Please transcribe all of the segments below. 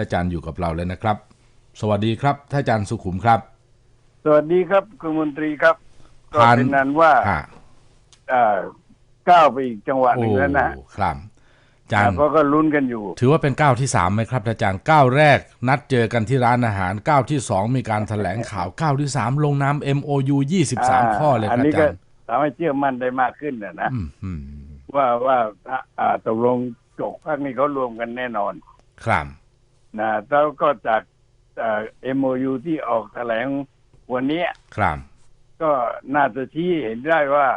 ท่านอาจารย์อยู่กับเราเลยนะครับ สวัสดีครับท่านอาจารย์สุขุมครับ สวัสดีครับคุณมนตรีครับก็ผ่านเป็นนั้นว่าอ่าเอ่อก้าวไปอีกจังหวะหโอ้นึ่งแล้วนะครับอาจารย์เพราะก็ลุ้นกันอยู่ ถือว่าเป็นก้าวที่สามไหมครับท่านอาจารย์ก้าวแรก นัดเจอกันที่ร้านอาหารก้าวที่สองมีการแถลงข่าวก้าวที่สามลงนาม MOU 23ข้อเลยคอัรับนี้อาก็จารย์ทำให้เชื่อมั่นได้มากขึ้นนะนะอืมอืมว่าว่าอ่าตกลงจบภาคนี้เขารวมกันแน่นอน ครับ นะแล้วก็จากเอ่อ MOU ที่ออกแถลงวันนี้ครับ ก็น่าจะชี้เห็นได้ว่า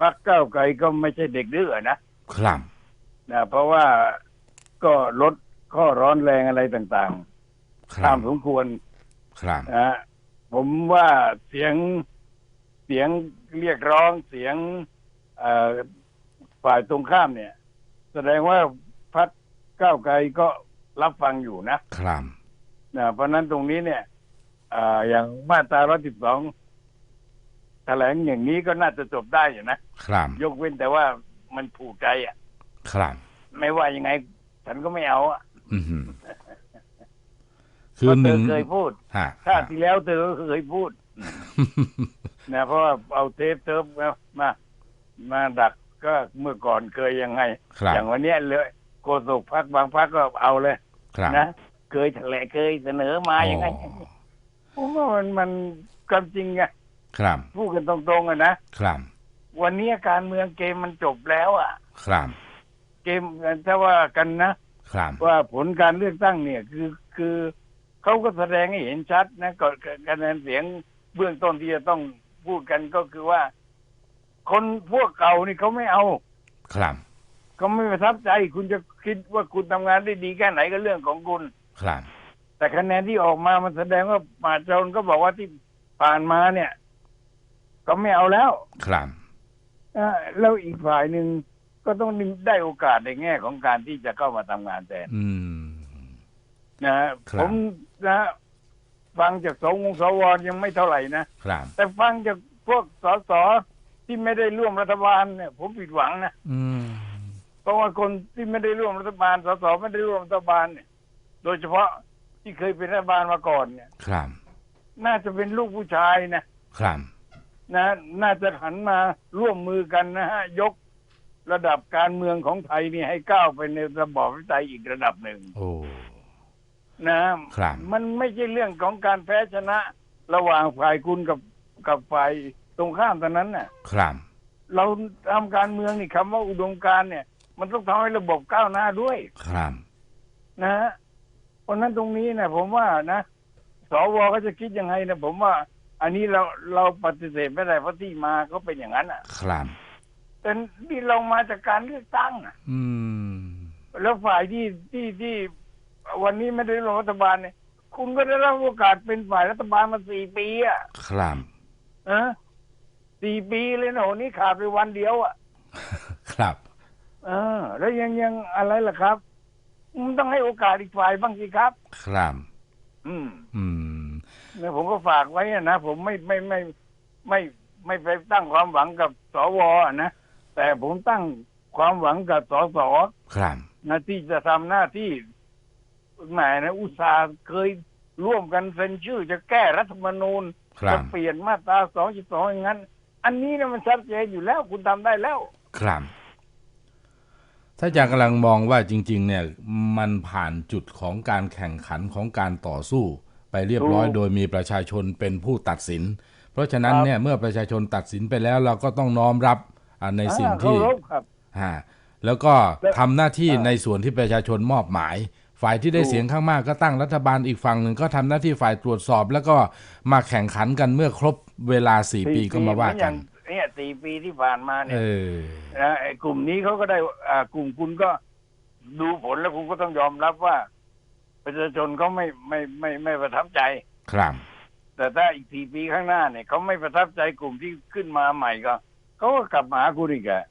พรรคก้าวไกลก็ไม่ใช่เด็กดื้อนะครับนะเพราะว่าก็ลดข้อร้อนแรงอะไรต่างคๆรัตาบมสมควรครับนะฮะผมว่าเสียงเสียงเรียกร้องเสียงเอ่อฝ่ายตรงข้ามเนี่ย แสดงว่าพรรคก้าวไกลก็ รับฟังอยู่นะครับนะเพราะฉะนั้นตรงนี้เนี่ยอ่าอย่างมาตรา112แถลงอย่างนี้ก็น่าจะจบได้อยู่นะครับยกเว้นแต่ว่ามันผูกใจอะ ครับ ไม่ว่ายังไง ฉันก็ไม่เอาอะอือหือเพคือราะหเธนึ่องเคยพูดฮะชาติที่แล้วเธอก็เคยพูดนะเพราะว่าเอาเทปเทิบมามามาดักก็เมื่อก่อนเคยยังไงครับอย่างวันเนี้ยเลยโกศกพักบางพักก็เอาเลยครับ นะเคยแถลงเคยเสนอมายังไงอ๋อผมว่ามันมันความจริงไงครับพูดกันตรงๆอะนะครับ วันนี้การเมืองเกมมันจบแล้วอะ ครับ เกมถ้าว่ากันนะครับว่าผลการเลือกตั้งเนี่ยคือคือเขาก็แสดงให้เห็นชัดนะก่อนคะแนนเสียงเบื้องต้นที่จะต้องพูดกันก็คือว่า คนพวกเก่านี่เขาไม่เอา ครับ เขาไม่ประทับใจคุณจะคิดว่าคุณทำงานได้ดีแค่ไหนก็เรื่องของคุณ ครับ แต่คะแนนที่ออกมามันแสดงว่าป่าชนก็บอกว่าที่ผ่านมาเนี่ย ก็ไม่เอาแล้ว ครับอ่าแล้วอีกฝ่ายหนึ่งก็ต้องได้โอกาสในแง่ของการที่จะเข้ามาทำงานแทนอืมนะฮะครับผมนะฮะฟังจากสวงสวยังไม่เท่าไหร่นะครับแต่ฟังจากพวกสสที่ไม่ได้ร่วมรัฐบาลเนี่ย ผมผิดหวังนะอืม เพราะว่าคนที่ไม่ได้ร่วมรัฐบาลสสไม่ได้ร่วมรัฐบาลเนี่ย โดยเฉพาะที่เคยเป็นรัฐบาลมาก่อนเนี่ย ครับ น่าจะเป็นลูกผู้ชายนะครับ นะ น่าจะหันมาร่วมมือกันนะฮะยกระดับการเมืองของไทยนี่ให้ก้าวไปในระบอบประชาธิปไตยอีกระดับหนึ่งโอ้ นะครับมันไม่ใช่เรื่องของการแพ้ชนะ ระหว่างฝ่ายคุณกับกับฝ่ายตรงข้ามเท่านั้นน่ะ ครับ เราทำการเมืองนี่คำว่าอุดมการณ์เนี่ย มันต้องทำให้ระบบก้าวหน้าด้วย ครับนะฮะเพราะฉะนั้นตรงนี้นะผมว่านะสวก็จะคิดยังไงนะผมว่า อันนี้เราเราปฏิเสธไม่ได้เพราะที่มาก็เป็นอย่างนั้นอะ ครับแต่นี่เรามาจากการเลือกตั้งอะอืม แล้วฝ่ายที่ที่ที่ วันนี้ไม่ได้ร่วมรัฐบาลเนี่ย คุณก็ได้รับโอกาสเป็นฝ่ายรัฐบาลมาสี่ปีอะ ครับเออสี่ปีเลยนะโหนี่ขาดไปวันเดียวอะ ครับ เออ แล้วยังยังอะไรล่ะครับมันต้องให้โอกาสอีกฝ่ายบ้างสิครับ ครับ อืม อืมเนี่ยผมก็ฝากไว้อะนะผมไม่ไม่ไม่ไม่ไม่ไปตั้งความหวังกับสวอะนะแต่ผมตั้งความหวังกับสสครับนะที่จะทำหน้าที่แหมนะอุตสาห์เคยร่วมกันเซ็นชื่อจะแก้รัฐธรรมนูญครัจะบเปลี่ยนมาตราสองจุดสองอย่างนั้น อันนี้เนี่ยมันชัดเจนอยู่แล้วคุณทำได้แล้ว ครับ ถ้าอาจารย์กำลังมองว่าจริง ๆ เนี่ยมันผ่านจุดของการแข่งขันของการต่อสู้ ไปเรียบร้อยถูกโดยมีประชาชนเป็นผู้ตัดสิน เพราะฉะนั้นครับเนี่ยเมื่อประชาชนตัดสินไปแล้ว เราก็ต้องน้อมรับอ่าในสิ่งอ่าที่เคารพครับฮะแล้วก็และทำหน้าที่อ่าในส่วนที่ประชาชนมอบหมาย ฝ่ายที่ได้ถูกเสียงข้างมากก็ตั้งรัฐบาลอีกฝั่งหนึ่งก็ทำหน้าที่ฝ่ายตรวจสอบ แล้วก็มาแข่งขันกันเมื่อครบเวลาสี่ปีก็มาว่าเหอกัย่นงเนี่ย สี่ปีที่ผ่านมาเนี่เอยอนะไอ้กลุ่มนี้เขาก็ได้อ่ากลุ่มคุณก็ดูผลแล้วคุณก็ต้องยอมรับว่า ประชาชนเขาไม่ไม่ไม่ไม่ประทับใจ ครับ แต่ถ้าอีกสี่ปีข้างหน้าเนี่ยเขาไม่ประทับใจกลุ่มที่ขึ้นมาใหม่ก็เขาก็กลับมาหาคุณอีกอะ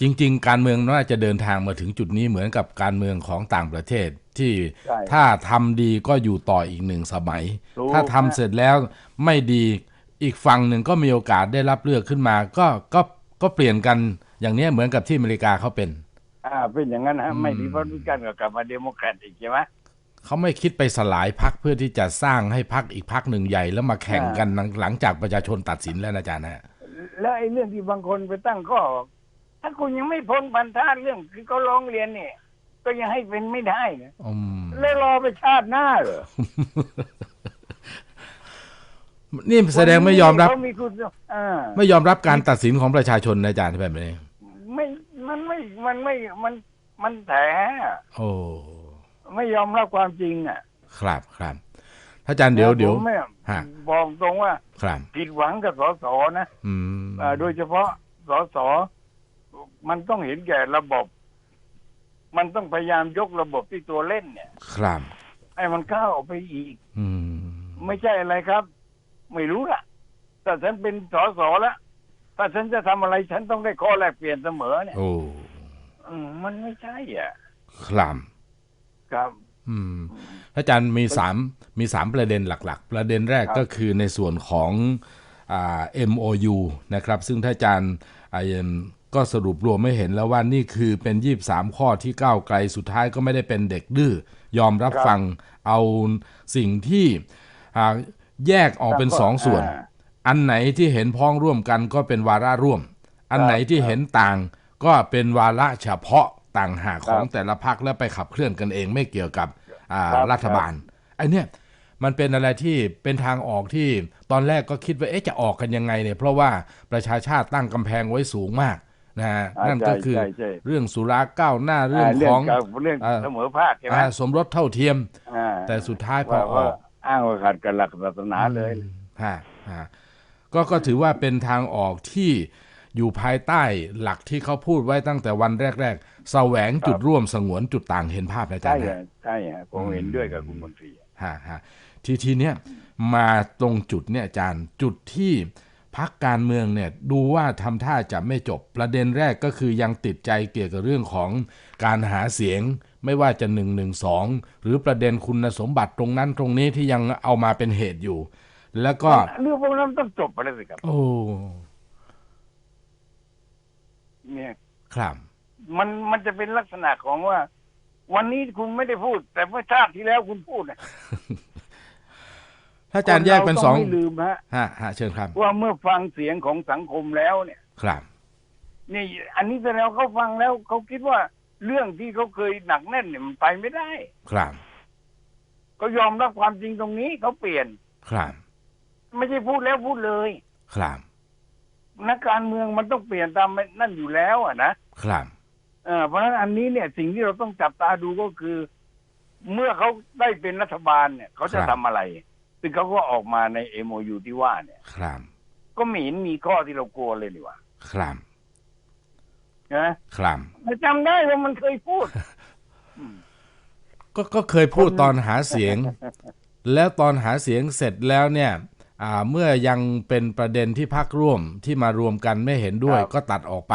จริง ๆ การเมืองน่าจะเดินทางมาถึงจุดนี้เหมือนกับการเมืองของต่างประเทศที่ใช่ถ้าทำดีก็อยู่ต่ออีกหนึ่งสมัยถูกถ้าทำเสร็จแล้วไม่ดี อีกฝั่งหนึ่งก็มีโอกาสได้รับเลือกขึ้นมาก็ก็ก็เปลี่ยนกันอย่างเนี้ยเหมือนกับที่อเมริกาเขาเป็น อ่า เป็นอย่างนั้นฮะอืมไม่ดีเพราะรู้กันก็กลับมาเดโมแครตอีกใช่ไหมเขาไม่คิดไปสลายพักเพื่อที่จะสร้างให้พักอีกพักหนึ่งใหญ่แล้วมาแข่งกันหลังหลังจากประชาชนตัดสินแล้วนะอาจารย์นะแล้วไอ้เรื่องที่บางคนไปตั้งข้อถ้าคุณยังไม่พ้นบรรทัดเรื่องคือเขาร้องเรียนเนี่ย ก็ยังให้เป็นไม่ได้นะอืมแล้วรอไปชาติหน้าเหรอ นี่แสดงไม่ยอมรับ เขามีคุณอ่าไม่ยอมรับการตัดสินของประชาชนนะอาจารย์แบบนี้ไม่มันไม่มันไม่มันมันแถอะโอ้ไม่ยอมรับความจริงอะครับครับถ้าอาจารย์เดี๋ยวเดี๋ยวผมไม่ฮะบอกตรงว่า ครับ ผิดหวังกับสสนะอืมอ่าโดยเฉพาะสสมันต้องเห็นแก่ระบบ มันต้องพยายามยกระบบที่ตัวเล่นเนี่ย ครับ ให้มันก้าวออกไปอีก อืม ไม่ใช่อะไรครับ ไม่รู้ล่ะแต่ฉันเป็นสสแล้วถ้าฉันจะทำอะไรฉันต้องได้ข้อแลกเปลี่ยนเสมอเนี่ยโอ้อืมมันไม่ใช่อะครับครับ อืมอาจารย์มีสามมีสามประเด็นหลัก ๆ ประเด็นแรกครับก็คือในส่วนของอ่า MOU นะครับ ซึ่งท่านอาจารย์ไอเอ็นก็สรุปรวมไม่เห็นแล้วว่านี่คือเป็น23ข้อที่ก้าวไกลสุดท้ายก็ไม่ได้เป็นเด็กดื้อยอมรับฟังเอาสิ่งที่อ่า แยกออกเป็นสองส่วนอ่าอันไหนที่เห็นพ้องร่วมกันก็เป็นวาระร่วม อันไหนที่เห็นต่างก็เป็นวาระเฉพาะต่างหากของแต่ละพักแล้วไปขับเคลื่อนกันเองไม่เกี่ยวกับอ่าครับรัฐบาลไอ้เนี่ยมันเป็นอะไรที่เป็นทางออกที่ตอนแรกก็คิดว่าเอ๊ะจะออกกันยังไงเนี่ย เพราะว่าประชาชาติตั้งกำแพงไว้สูงมากนะฮะอ่านั่นก็คือใช่ใช่เรื่องสุราก้าวหน้าเรื่องาของกับเรื่องอ่าเสมอภาคใช่ไหมอ่าสมรสเท่าเทียมอ่าแต่สุดท้ายพอว่าอว่าอก อ้างว่าขัดกับหลักศาสนาเลยฮะฮะก็ก็ถือว่าเป็นทางออกที่อยู่ภายใต้หลักที่เขาพูดไว้ตั้งแต่วันแรก ๆ แสวงจุดร่วมสงวนจุดต่างเห็นภาพนะอาจาใช่รย์ฮะนะใช่ฮะผมเห็นด้วยกับคุณมนตรีฮะฮะทีทีเนี้ยมาตรงจุดเนี่ยอาจารย์จุดที่ พักการเมืองเนี่ยดูว่าทำท่าจะไม่จบประเด็นแรกก็คือยังติดใจเกี่ยวกับเรื่องของการหาเสียง ไม่ว่าจะ1นึหรือประเด็นคุณสมบัติตรงนั้นตรงนี้ที่ยังเอามาเป็นเหตุอยู่ แล้วก็เรื่องพวกนั้นต้องจบไปแล้วสิครับ โอ้เนี่ยครับมันมันจะเป็นลักษณะของว่า วันนี้คุณไม่ได้พูด แต่เมื่อชาติที่แล้วคุณพูดนะ ถ้าอาจารย์แยกเป็นคสองราต้ไม่ลืมฮะฮะฮะเชิญครับ ว่าเมื่อฟังเสียงของสังคมแล้วเนี่ย ครับ นี่ อันนี้แสดงว่าเขาฟังแล้วเขาคิดว่าเรื่องที่เขาเคยหนักแน่นเนี่ยมันไปไม่ได้ ครับก็ยอมรับความจริงตรงนี้เขาเปลี่ยน ครับ ไม่ใช่พูดแล้วพูดเลย ครับนักการเมืองมันต้องเปลี่ยนตามนั่นอยู่แล้วอะนะครับเออเพราะฉะนั้นอันนี้เนี่ย สิ่งที่เราต้องจับตาดูก็คือ เมื่อเขาได้เป็นรัฐบาลเนี่ย เขาจะครับทำอะไร ซึ่งเขาก็ออกมาใน MOU ที่ว่าเนี่ย ครับ ก็ไม่เห็นมีข้อที่เรากลัวเลยนี่หว่า ครับนะครับแต่จำได้ว่ามันเคยพูด ก็ก็เคยพูดตอนหาเสียง แล้วตอนหาเสียงเสร็จแล้วเนี่ยอ่าเมื่อยังเป็นประเด็นที่พักร่วมที่มารวมกันไม่เห็นด้วยครับก็ตัดออกไป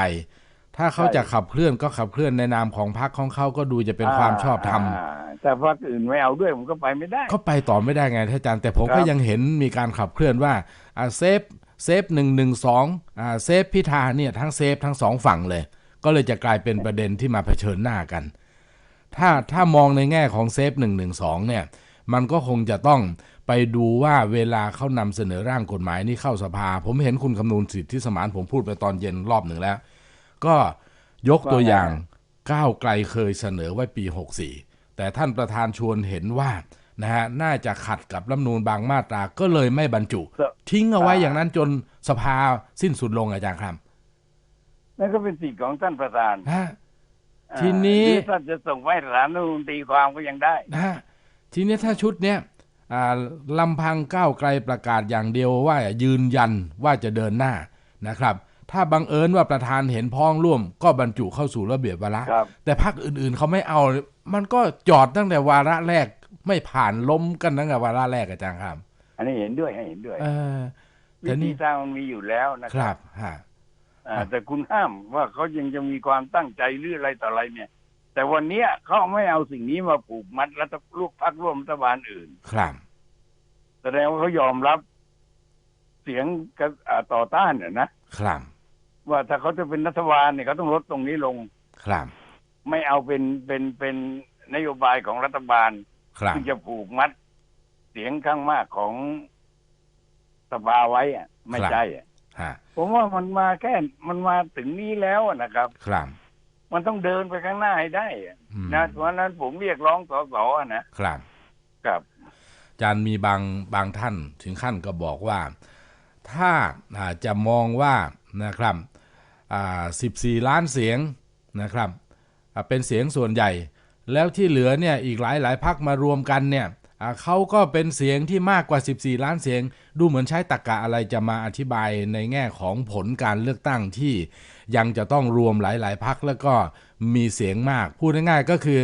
ถ้าเขาจะขับเคลื่อนก็ขับเคลื่อนในนามของพรรคของเขาก็ดูจะเป็นความชอบธรรมาแต่พรรคอื่นไม่เอาด้วยมันก็ไปไม่ได้เขาไปต่อไม่ได้ไงท่านอาจารย์แต่ผมครับก็ยังเห็นมีการขับเคลื่อนว่าอ่าเซฟเซฟหนึ่งหนึ่งสองอ่าเซฟพิธาเนี่ยทั้งเซฟทั้งสองฝั่งเลย ก็เลยจะกลายเป็นประเด็นที่มาเผชิญหน้ากัน ถ้าถ้ามองในแง่ของเซฟหนึ่งหนึ่งสองเนี่ย มันก็คงจะต้องไปดูว่าเวลาเขานำเสนอร่างกฎหมายนี้เข้าสภา ผมเห็นคุณคำนูนสิทธิสมานผมพูดไปตอนเย็นรอบหนึ่งแล้ว ก็ยกตัวอย่างก้าวไกลเคยเสนอไว้ปี 64 แต่ท่านประธานชวนเห็นว่านะฮะน่าจะขัดกับรัฐธรรมนูญบางมาตราก็เลยไม่บรรจุครับทิ้งเอาไว้อ่าอย่างนั้นจนสภาสิ้นสุดลงอาจารย์ครับ นั่นก็เป็นสิทธิ์ของท่านประธานนะฮะอ่าทีนี้หรือท่านจะส่งไว้สารรัฐธรรมนูญตีความก็ยังได้นะฮะทีนี้ถ้าชุดเนี้ยอ่าลำพังก้าวไกลประกาศอย่างเดียวว่ายืนยันว่าจะเดินหน้านะครับ ถ้าบังเอิญว่าประธานเห็นพ้องร่วม ก็บรรจุเข้าสู่ระเบียบวาระครับแต่พรรคอื่นๆเขาไม่เอา มันก็จอดตั้งแต่วาระแรก ไม่ผ่านล้มกันตั้งแต่วาระแรกอาจารย์ครับ อันนี้เห็นด้วยให้เห็นด้วยเออวิแต่ธีนี่ทางมันมีอยู่แล้วนะคครัรับบฮะอ่าแต่คุณห้ามว่าเขายังจะมีความตั้งใจหรืออะไรต่ออะไรเนี่ย แต่วันเนี้ยเขาไม่เอาสิ่งนี้มาผูกมัดรัฐลูกพักร่วมรัฐบาลอื่น ครับแสดงว่าเขายอมรับเสียงกับอ่าต่อต้านเนี่ยนะครับ ว่าถ้าเขาจะเป็นรัฐบาลเนี่ยเขาต้องลดตรงนี้ลง ครับ ไม่เอาเป็นเป็นเป็นนโยบายของรัฐบาลครับที่จะผูกมัดเสียงข้างมากของสภาไว้อะไม่ครับใช่อะฮะผมว่ามันมาแค่มันมาถึงนี้แล้วอะนะครับ ครับ มันต้องเดินไปข้างหน้าให้ได้อะอืมนะเพราะฉะนั้นผมเรียกร้องสสอะนะครับกับอาจารย์มีบางบางท่านถึงขั้นก็บอกว่า ถ้าอ่าจะมองว่านะครับอ่า 14 ล้านเสียงนะครับเป็นเสียงส่วนใหญ่ แล้วที่เหลือเนี่ยอีกหลายหลายพักมารวมกันเนี่ยเขาก็เป็นเสียงที่มากกว่า 14 ล้านเสียง ดูเหมือนใช้ตรกกะอะไรจะมาอธิบายในแง่ของผลการเลือกตั้งที่ยังจะต้องรวมหลาย ๆพักแล้วก็มีเสียงมาก พูดง่ายๆก็คือ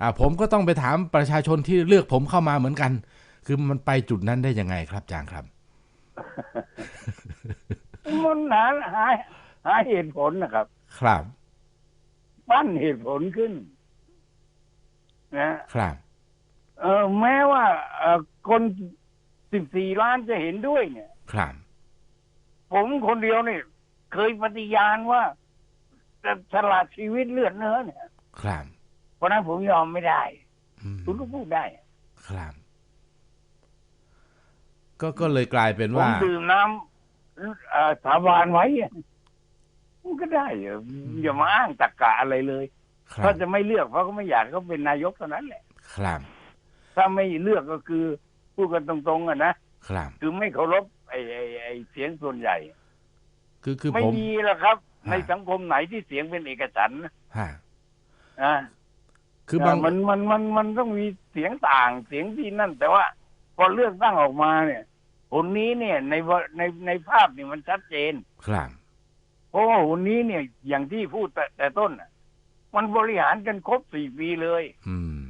อผมก็ต้องไปถามประชาชนที่เลือกผมเข้ามาเหมือนกัน คือมันไปจุดนั้นได้ยังไงครับจารย์ครับมันหาหา หาเหตุผลนะครับ ครับ ปั้นเหตุผลขึ้น นะครับ เออแม้ว่าเอ่อคนสิบสี่ล้านจะเห็นด้วย เนี่ย ครับ ผมคนเดียวเนี่ย เคยปฏิญาณว่าจะสละชีวิตเลือดเนื้อเนี่ย ครับ เพราะฉะนั้นผมยอมไม่ได้อืมคุณก็พูดได้ ครับ ก็ก็เลยกลายเป็นผมว่าดื่มน้ำเอ่อสาบานไว้อะมัน ก็ได้เหรออย่ามาอ้างตรกกะอะไรเลยครัถ้าบจะไม่เลือกเพราะเขาไม่อยากให้เขาเป็นนายกเท่านั้นแหละ ครับ ถ้าไม่เลือกก็คือพูดกันตรงๆอะนะครับคือไม่เคารพไอ้ไอ้ไอ้เสียงส่วนใหญ่ คือคือไม่ผมมีหรอกครับฮะในสังคมไหนที่เสียงเป็นเอกฉันท์นะฮะอ่าคือบางมันมันมันมันต้องมีเสียงต่างเสียงที่นั่น แต่ว่า พอเลือกตั้งออกมาเนี่ยผลนี้เนี่ยในวในในภาพนี่มันชัดเจน ครับเพ ราะว่าผลนี้เนี่ยอย่างที่พูดแต่แต่ต้นน่ะมันบริหารกันครบสี่ปีเลยอืม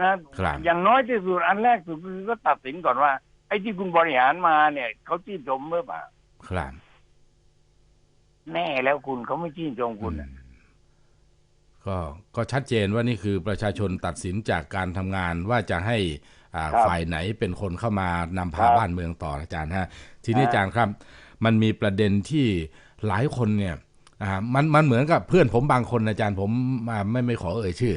นะครับอย่างน้อยที่สุดอันแรกสุดคือก็ตัดสินก่อนว่า ไอ้ที่คุณบริหารมาเนี่ยเขาชื่นชมเมื่อเปล่าครับแน่แล้วคุณเขาไม่ชื่นชมคุณน่ะก็ก็ชัดเจนว่านี่คือประชาชนตัดสินจากการทำงานว่าจะให้อ่าครับฝ่ายไหนเป็นคนเข้ามานำพาครับบ้านเมืองต่ออาจารย์ฮะ ทีนี้อ่าอาจารย์ครับ มันมีประเด็นที่ หลายคนเนี่ยอ่ามันมันเหมือนกับเพื่อนผมบางคนอาจารย์ผมอ่าไม่ไม่ขอเอ่ยชื่อ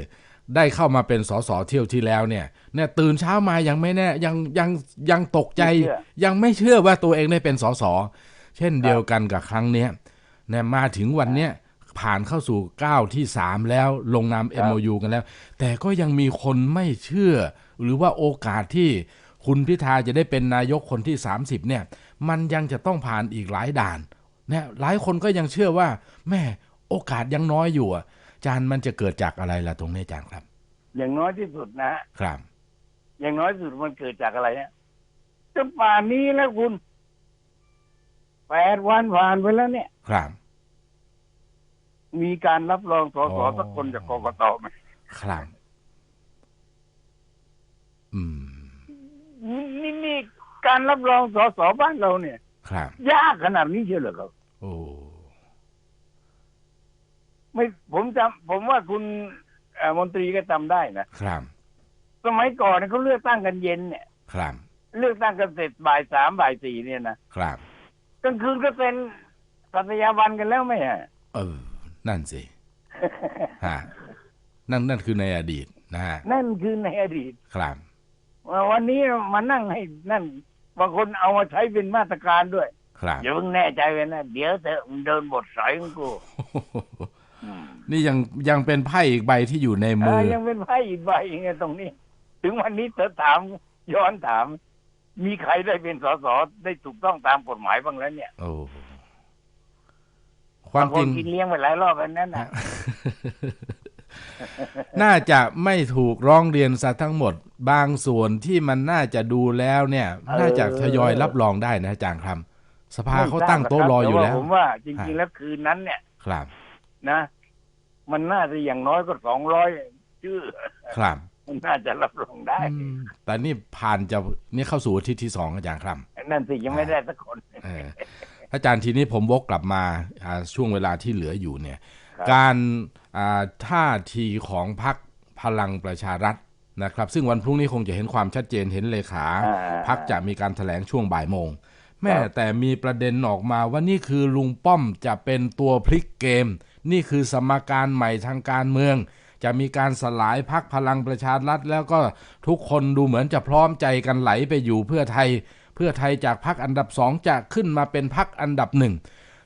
ได้เข้ามาเป็นสสเที่ยวที่แล้วเนี่ยเนี่ยตื่นเช้ามายังไม่แน่ยังยังยังตกใจไม่เชื่อยังไม่เชื่อว่าตัวเองได้เป็นสสเช่นเดียวกันกับครั้งเนี้ยเนี่ยมาถึงวันเนี้ยผ่านเข้าสู่ก้าวที่3แล้วลงนามครับ MOU กันแล้ว แต่ก็ยังมีคนไม่เชื่อ หรือว่าโอกาสที่คุณพิธาจะได้เป็นนายกคนที่ 30เนี่ย มันยังจะต้องผ่านอีกหลายด่านเนี่ยหลายคนก็ยังเชื่อว่าแม่โอกาสยังน้อยอยู่อะอาจารย์มันจะเกิดจากอะไรล่ะตรงนี้อาจารย์ครับ อย่างน้อยที่สุดนะฮะครับ อย่างน้อยที่สุดมันเกิดจากอะไรเนี่ยจนป่านนี้แล้วคุณแปดวันผ่านไปแล้วเนี่ย ครับ มีการรับรองสสอ๋อสักคนจากกกตไหมครับอืมนี่นี่การรับรองสสบ้านเราเนี่ย ครับ ยากขนาดนี้เชียวเหรอครับ โอ้ไม่ผมจำผมว่าคุณเอ่อมนตรีก็จำได้นะครับ สมัยก่อนเนี่ยเขาเลือกตั้งกันเย็นเนี่ย ครับ เลือกตั้งกันเสร็จบ่ายสามบ่ายสี่เนี่ยนะครับกลางคืนก็เป็นสัตยาบันกันแล้วไหมฮะเออ นั่นสิฮะนั่นนั่นคือในอดีตนะฮะนั่นคือในอดีตครับวันนี้มานั่งให้นั่นบางคนเอามาใช้เป็นมาตรการด้วย ครับอย่าเพิ่งแน่ใจเลยนะเดี๋ยวเธอมึงเดินบทสอยของกูอืมนี่ยังยังเป็นไพ่อีกใบที่อยู่ในมือ่าอยังเป็นไพ่อีกใบไงตรงนี้ ถึงวันนี้เธอถามย้อนถาม มีใครได้เป็นสสได้ถูกต้องตามกฎหมายบ้างแล้วเนี่ยโอ้ความบางจครินงกินเลี้ยงไปหลายรอบแล้วนั่นนะน่าจะไม่ถูกร้องเรียนซะทั้งหมด บางส่วนที่มันน่าจะดูแล้วเนี่ย น่าจะทยอยรับรองได้นะอาจารย์ครับ สภาเขาตั้งโต๊ะรออยู่แล้วต่าผมว่าจฮะริง ๆ แล้วคืนนั้นเนี่ยครับนะ มันน่าจะอย่างน้อยก็สองร้อยชื่อ ครับมันน่าจะรับรองได้อืมแต่นี่ผ่านจะนี่เข้าสู่อาทิตย์ที่สองอาจารย์ครับ นั่นสิยังไม่ได้สักคนเอออาจารย์ทีนี้ผมวกกลับมาอ่าช่วงเวลาที่เหลืออยู่เนี่ยครับการอ่าท่าทีของพรรคพลังประชารัฐนะครับ ซึ่งวันพรุ่งนี้คงจะเห็นความชัดเจนเห็นเลขาอ่าพักจะมีการถแถลงช่วงบ่ายโมง แม่ครับแต่มีประเด็นออกมาว่านี่คือลุงป้อมจะเป็นตัวพลิกเกม นี่คือสมการใหม่ทางการเมือง จะมีการสลายพักพลังประชารัฐแล้วก็ทุกคนดูเหมือนจะพร้อมใจกันไหลไปอยู่เพื่อไทย เพื่อไทยจากพักอันดับสองจะขึ้นมาเป็นพักอันดับหนึ่ง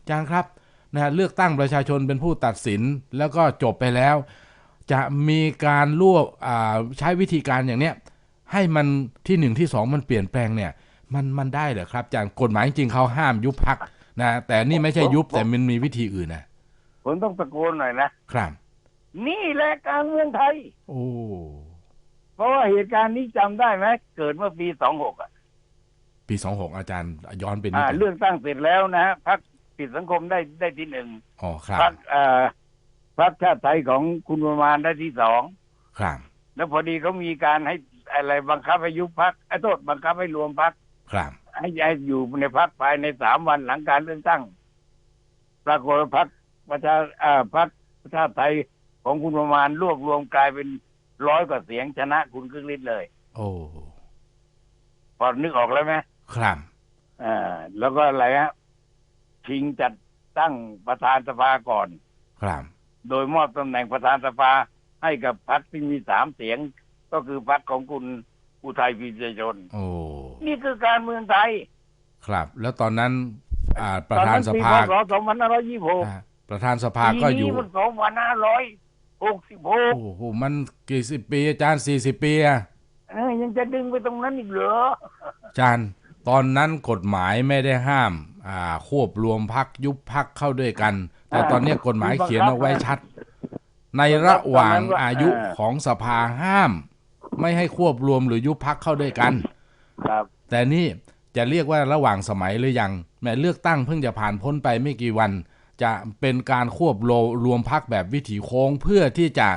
อาจารย์ครับนะฮะเลือกตั้งประชาชนเป็นผู้ตัดสินแล้วก็จบไปแล้ว จะมีการรวบอ่าใช้วิธีการอย่างเนี้ยให้มันที่หนึ่งที่สองมันเปลี่ยนแปลงเนี่ย มันมันได้เหรอครับอาจารย์กฎหมายจริงๆเขาห้ามยุบพักนะแต่นี่ไม่ใช่ยุบแต่มันมีวิธีอื่นนะผมต้องตะโกนหน่อยนะครับ นี่แหละการเมืองไทย โอ้เพราะว่าเหตุการณ์นี้จำได้ไหมเกิดเมื่อปีสองหกอะ ปีสองหกอาจารย์ย้อนไปนิดอ่านึงเลือกตั้งเสร็จแล้วนะฮะพรรคปิดสังคมได้ได้ที่หนึ่งอ๋อครับพรรคเอ่อพรรคชาติไทยของคุณประมาณได้ที่สองครับ แล้วพอดีเขามีการให้อะไรบังคับให้ยุบพักไอ้โทษบังคับให้รวมพัก ครับให้ย้ายอยู่ในพักภายในสามวันหลังการเลือกตั้ง ปรากฏว่าพักประชาอ่าพักชาติไทยของคุณประมาณรวบรวมกลายเป็นร้อยกว่าเสียงชนะคุณครึ่งฤทธิ์เลย โอ้พอนึกออกแล้วไหมครับอ่าแล้วก็อะไรฮะชิงจัดตั้งประธานสภาก่อน ครับ โดยมอบตำแหน่งประธานสภาให้กับพรรคที่มีสามเสียง ก็คือพรรคของคุณ อุทัยพิเศษชนโอ้นี่คือการเมืองไทย ครับ แล้วตอนนั้นอ่าประตอนธานนั้นสปีภาพศ2526อ่าประธานสภาปีก็อยู่นี้มัน2566โอ้โหมันกี่สิบปีอาจารย์สี่สิบปีอะเอ้ยยังจะดึงไปตรงนั้นอีกเหรออาจารย์ตอนนั้นกฎหมายไม่ได้ห้าม อ่า ควบรวมพักยุบพักเข้าด้วยกัน แต่ตอนเนี้ยกฎหมายเขียนเอาไว้ชัด ในระหว่างอายุของสภาห้าม ไม่ให้ควบรวมหรือยุบพักเข้าด้วยกัน ครับ แต่นี่จะเรียกว่าระหว่างสมัยหรือยังแม้เลือกตั้งเพิ่งจะผ่านพ้นไปไม่กี่วัน จะเป็นการควบรวมพักแบบวิถีโค้งเพื่อที่จะ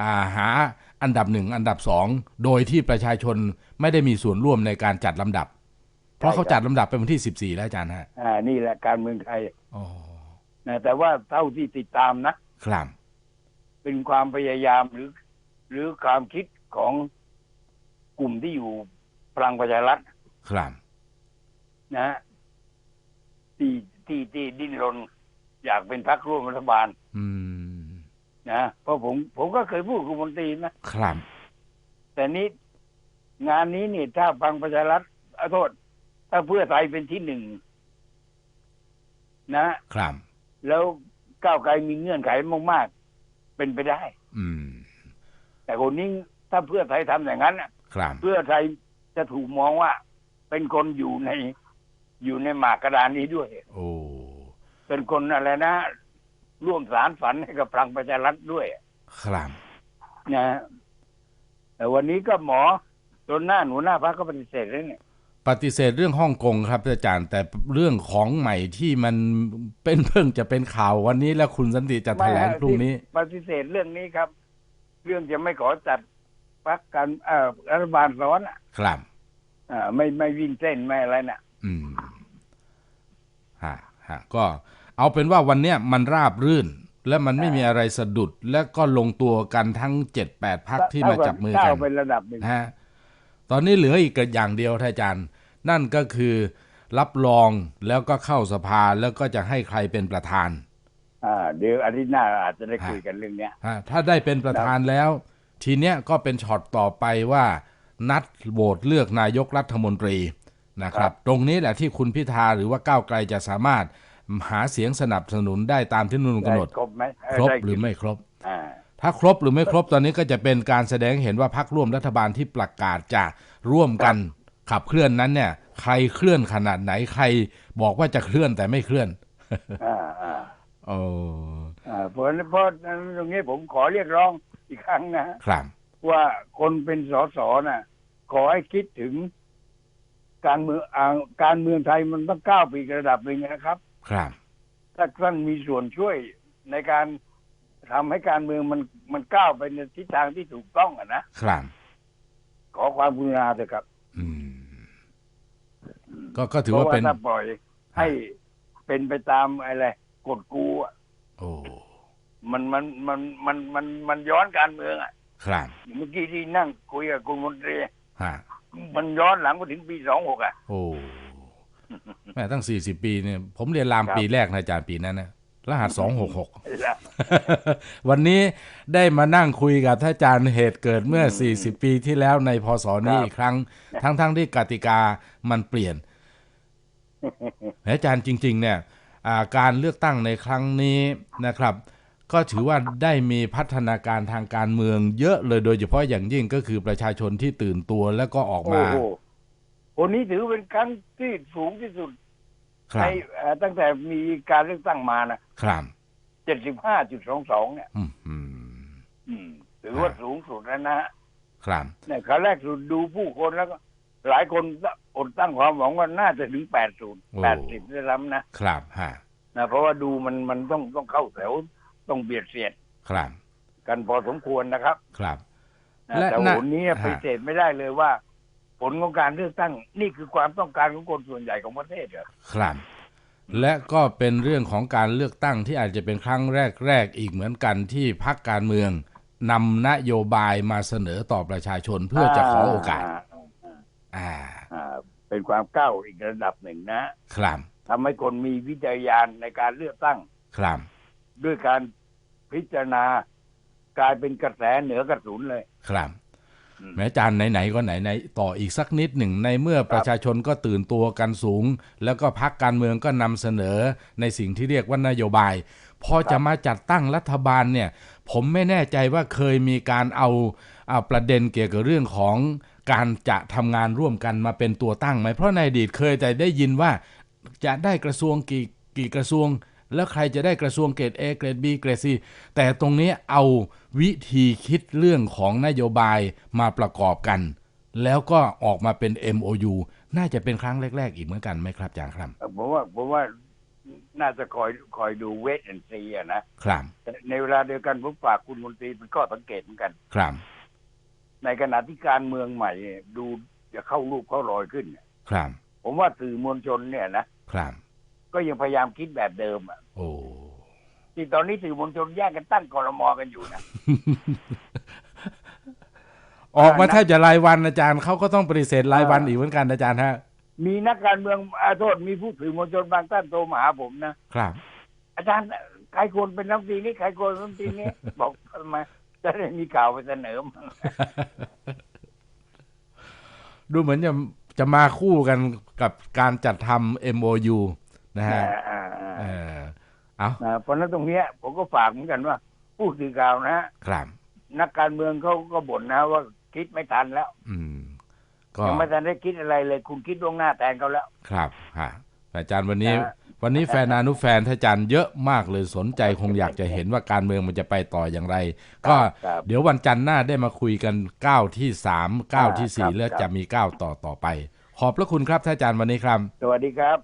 อ่าหาอันดับหนึ่งอันดับสองโดยที่ประชาชนไม่ได้มีส่วนร่วมในการจัดลำดับ เพราะเขาจัดลำดับเป็นวันที่14แล้วอาจารย์ฮะอ่านี่แหละการเมืองไทยอ๋อนะแต่ว่าเท่าที่ติดตามนะครับเป็นความพยายามหรือ หรือความคิดของก ลุ่มที่อยู่พลังประชารัฐครับนะฮะที่ที่ที่ดิ้นรนอยากเป็นพรรคร่วมรัฐบาล อืม นะเพราะผมผมก็เคยพูดกับคุณมนตรีนะครับ แต่นี้งานนี้นี่ถ้าพลังประชารัฐเอาโทษ ถ้าเพื่อไทยเป็นที่หนึ่งนะครับ แล้วก้าวไกลมีเงื่อนไขมากๆเป็นไปได้ อืม แต่คนนี้ถ้าเพื่อไทยทำอย่างนั้นน่ะ ครับเพื่อไทยจะถูกมองว่า เป็นคนอยู่ในอยู่ในหมากกระดานนี้ด้วย โอ้เป็นคนอะไรนะ ร่วมสารฝันให้กับพลังประชารัฐด้วย ครับนะแต่วันนี้ก็หมอจนหน้าหนูหน้าพักก็ปฏิเสธเลยเนี่ยปฏิเสธเรื่องฮ่องกงครับอาจารย์ แต่เรื่องของใหม่ที่มันเป็นเพิ่งจะเป็นข่าววันนี้แล้วคุณสันติจะแถลงไม่ฮะพรุ่งนี้ที่ปฏิเสธเรื่องนี้ครับ เรื่องจะไม่ขอจัด พักกันเอ่อรัฐบาลร้อนอะ ครับอ่าไม่ไม่วิ่งเส้นไม่อะไรน่ะ อืมฮะฮะก็เอาเป็นว่าวันเนี้ยมันราบรื่น และมันไม่มีอะไรสะดุด และก็ลงตัวกันทั้งเจ็ดแปดพักที่มาจับมือกัเท่านเป็นระดับหนึ่งนะฮะตอนนี้เหลืออีกอย่างเดียวท่านอาจารย์ นั่นก็คือรับรองแล้วก็เข้าสภาแล้วก็จะให้ใครเป็นประธานอ่าเดี๋ยวอาทิตย์หน้าอาจจะได้คุยกันเรื่องเนี้ยฮะถ้าได้เป็นประธานแล้ว ทีเนี้ยก็เป็นช็อตต่อไปว่านัดโหวตเลือกนายกรัฐมนตรีนะครับ ตรงนี้แหละที่คุณพิธาหรือว่าก้าวไกลจะสามารถหาเสียงสนับสนุนได้ตามที่นุ่นกำหนดได้ครบไหมเครบด้หรือไม่ครบอ่าถ้าครบหรือไม่ครบตอนนี้ก็จะเป็นการแสดงให้เห็นว่าพรรคร่วมรัฐบาลที่ประกาศจะร่วมกันขับเคลื่อนนั้นเนี่ย ใครเคลื่อนขนาดไหนใครบอกว่าจะเคลื่อนแต่ไม่เคลื่อนอ่าอ่าโอ้อ่าเพราะเพราะตรงนี้ผมขอเรียกร้อง อีกครั้งนะครับว่าคนเป็นสสน่ะ ขอให้คิดถึง การเมืองอ่าการเมืองไทยมันต้องก้าวไปอีกระดับหนึ่งนะครับ ครับถ้าท่านมีส่วนช่วยในการทำให้การเมืองมันมันก้าวไปในทิศทางที่ถูกต้องอะนะครับขอความกรุณาเถอะครับ อืม ก็ก็ถือเพราะว่าว่าเป็นถ้าปล่อยให้เป็นไปตามอะไรกฎกูอะโอ้ มันมันมันมันมันมันย้อนการเมืองอะครับเมื่อกี้ที่นั่งคุยกับคุณมนตรีฮะมันย้อนหลังมาถึงปีสองหกอะ โอ้แม่ตั้งสี่สิบปีเนี่ยผมเรียนรามครับปีแรกนะอาจารย์ปีนั้นนะรหัส266วันนี้ได้มานั่งคุยกับท่านอาจารย์เหตุเกิดเมื่อ40ปีที่แล้วในพศนี้ครับอีกครั้ง ทั้งๆที่กติกามันเปลี่ยนอาจารย์จริง ๆ เนี่ยอ่าการเลือกตั้งในครั้งนี้นะครับ ก็ถือว่าได้มีพัฒนาการทางการเมืองเยอะเลยโดยเฉพาะอย่างยิ่งก็คือประชาชนที่ตื่นตัวแล้วก็ออกโอ้มาโหคนนี้ถือเป็นครั้งที่สูงที่สุดในตั้งแต่มีการเลือกตั้งมานะครับเจ็ดสิบห้าจุดสองสองเนี่ยถือว่าสูงสุดแล้วนะฮะครับเนี่ยครั้งแรกสุดดูผู้คนแล้วก็ หลายคนอดตั้งความหวังว่าน่าจะถึงแปดศูนย์แปดสิบด้วยซ้ำนะครับฮะนะเพราะว่าดูมันมันต้องต้องเข้าแถว ต้องเบียดเสียดครับ กันพอสมควรนะครับ ครับนะและแต่น่ะผลนี้ฮะปฏิเสธไม่ได้เลยว่า ผลของการเลือกตั้ง นี่คือความต้องการของคนส่วนใหญ่ของประเทศเหรอครับ และก็เป็นเรื่องของการเลือกตั้งที่อาจจะเป็นครั้งแรกๆอีกเหมือนกันที่พรรคการเมืองนำนโยบายมาเสนอต่อประชาชนเพื่อจะขอโอกาส อ่าอ่าเป็นความก้าวอีกระดับหนึ่งนะครับทำให้คนมีวิจารยานในการเลือกตั้ง ครับ ด้วยการพิจารณากลายเป็นกระแสเหนือกระสุนเลย ครับอืมแม้อาจารย์ไหนๆก็ไหนๆต่ออีกสักนิดหนึ่งในเมื่อประชาชนก็ตื่นตัวกันสูง แล้วก็พักการเมืองก็นำเสนอในสิ่งที่เรียกว่านโยบาย พอจะมาจัดตั้งรัฐบาลเนี่ย ผมไม่แน่ใจว่าเคยมีการเอาเอาประเด็นเกี่ยวกับเรื่องของการจะทำงานร่วมกันมาเป็นตัวตั้งไหมเพราะในอดีตเคยแต่ได้ยินว่าจะได้กระทรวงกี่กี่กระทรวง แล้วใครจะได้กระทรวงเกรด A เกรด B เกรด C แต่ตรงนี้เอาวิธีคิดเรื่องของนโยบายมาประกอบกัน แล้วก็ออกมาเป็น MOU น่าจะเป็นครั้งแรก ๆ อีกเหมือนกันไหมครับอาจารย์ครับผมว่าผมว่าน่าจะคอยคอยดูเวทแอนซีอะนะครับแต่ในเวลาเดียวกันผมฝากคุณมนตรีเป็นข้อสังเกตเหมือนกันครับในขณะที่การเมืองใหม่เนี่ยดูจะเข้ารูปเข้ารอยขึ้นเนี่ยครับผมว่าสื่อมวลชนเนี่ยนะครับ ก็ยังพยายามคิดแบบเดิมอะโอ้ที่ตอนนี้สื่อมวลชนแยกกันตั้งกรมกันอยู่นะออกมาแทบจะรายวันอาจารย์เขาก็ต้องปฏิเสธรายวันอีกเหมือนกันอาจารย์ฮะ มีนักการเมืองอาโทษมีผู้สื่อมวลชนบางท่านโทรมาหาผมนะครับ อาจารย์ใครควรเป็นรัฐมนตรีนี้ใครควรเป็นรัฐมนตรีนี้บอกทำไมจะได้มีข่าวไปเสนอมั่งดูเหมือนจะจะมาคู่กันกับการจัดทำ MOU นะฮะอ่าอ่าเออ่าอเอานะเพราะฉะนั้นตรงเนี้ยผมก็ฝากเหมือนกันว่า ผู้สื่อข่าวนะฮะครับนักการเมืองเขาก็บ่นนะว่าคิดไม่ทันแล้ว อืมก็ยังไม่ทันได้คิดอะไรเลย คุณคิดล่วงหน้าแทนเขาแล้ว ครับฮะอาจารย์วันนี้นะฮะวันนี้แฟนนานุแฟนท่านอาจารย์เยอะมากเลยสนใจคงอยากจะเห็นว่าการเมืองมันจะไปต่ออย่างไร ก็ครับเดี๋ยววันจันทร์หน้าได้มาคุยกันก้าวที่สามก้าวที่ครัสี่บแล้วครับจะมีก้าวต่อต่อไป ขอบพระคุณครับท่านอาจารย์วันนี้ครับ สวัสดีครับ